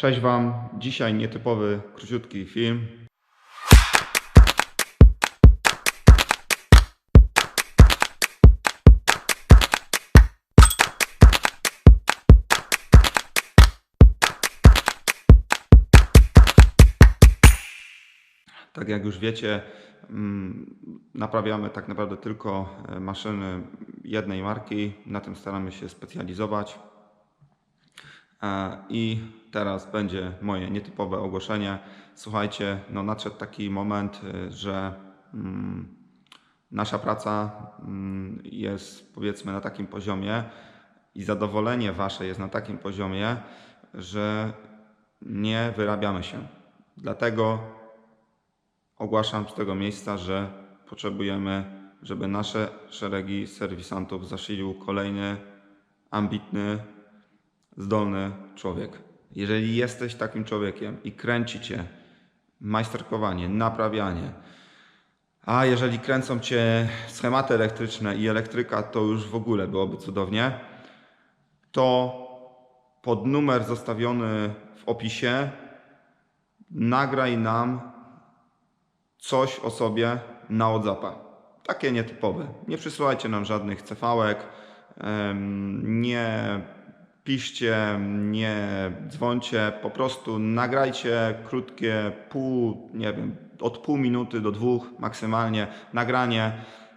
Cześć Wam. Dzisiaj nietypowy, króciutki film. Tak jak już wiecie, mm, naprawiamy tak naprawdę tylko e, maszyny jednej marki. Na tym staramy się specjalizować. I teraz będzie moje nietypowe ogłoszenie. Słuchajcie, no nadszedł taki moment, y, że mm, nasza praca mm, jest powiedzmy na takim poziomie i zadowolenie wasze jest na takim poziomie, że nie wyrabiamy się. Dlatego ogłaszam z tego miejsca, że potrzebujemy, żeby nasze szeregi serwisantów zasilił kolejny ambitny, zdolny człowiek. Jeżeli jesteś takim człowiekiem i kręci cię majsterkowanie, naprawianie, a jeżeli kręcą cię schematy elektryczne i elektryka, to już w ogóle byłoby cudownie, to pod numer zostawiony w opisie nagraj nam coś o sobie na Whatsappa. Takie nietypowe. Nie przysyłajcie nam żadnych cefałek, nie piszcie, nie dzwońcie, po prostu nagrajcie krótkie pół, nie wiem, od pół minuty do dwóch maksymalnie nagranie,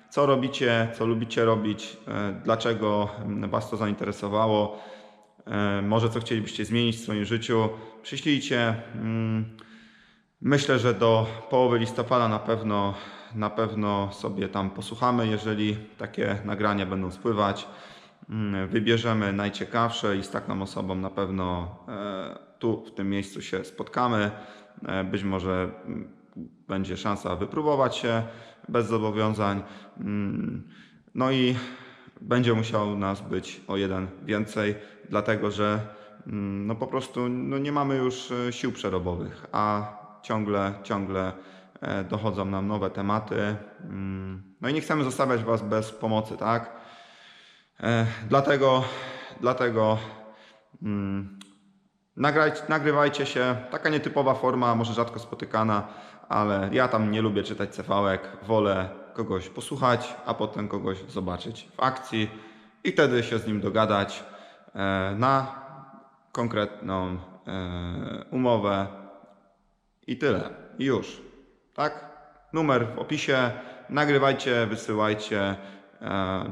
co robicie, co lubicie robić, e, dlaczego Was to zainteresowało, e, może co chcielibyście zmienić w swoim życiu. Przyślijcie. mm, Myślę, że do połowy listopada na pewno, na pewno sobie tam posłuchamy, jeżeli takie nagrania będą spływać. Mm, Wybierzemy najciekawsze i z taką osobą na pewno e, tu w tym miejscu się spotkamy. E, Być może mm, będzie szansa wypróbować się bez zobowiązań. Mm, No i będzie musiał nas być o jeden więcej, dlatego że no po prostu no nie mamy już e, sił przerobowych, a ciągle, ciągle dochodzą nam nowe tematy. No i nie chcemy zostawiać Was bez pomocy, tak? E, Dlatego, dlatego mm, nagrywajcie się. Taka nietypowa forma, może rzadko spotykana, ale ja tam nie lubię czytać cefałek. Wolę kogoś posłuchać, a potem kogoś zobaczyć w akcji i wtedy się z nim dogadać e, na konkretną e, umowę i tyle. I już. Tak? Numer w opisie. Nagrywajcie, wysyłajcie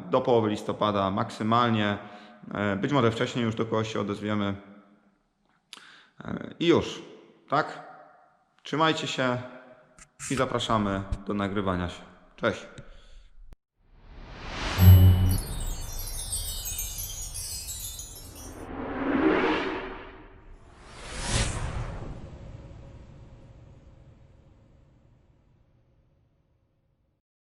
do połowy listopada maksymalnie. E, Być może wcześniej już do kogoś się odezwiemy. E, I już. Tak? Trzymajcie się i zapraszamy do nagrywania się. Cześć.